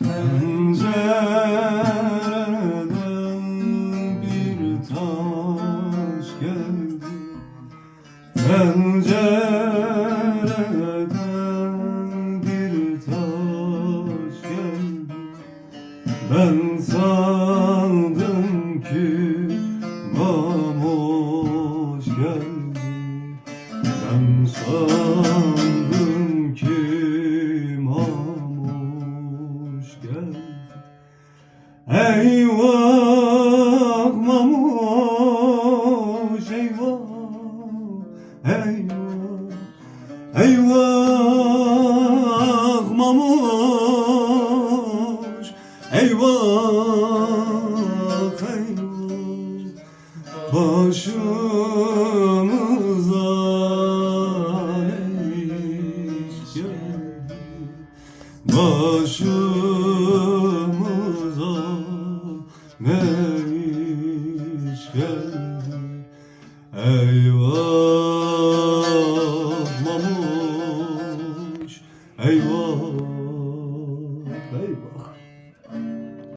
Pencereden bir taş geldi. Pencereden bir taş geldi. Ben sandım ki mamoş geldi. Ben sandım Eyvah mamuş eyvah. Eyvah Eyvah mamuş. Eyvah eyvah. Başımıza Başımıza iş geldi? Eyvah mamuş eyvah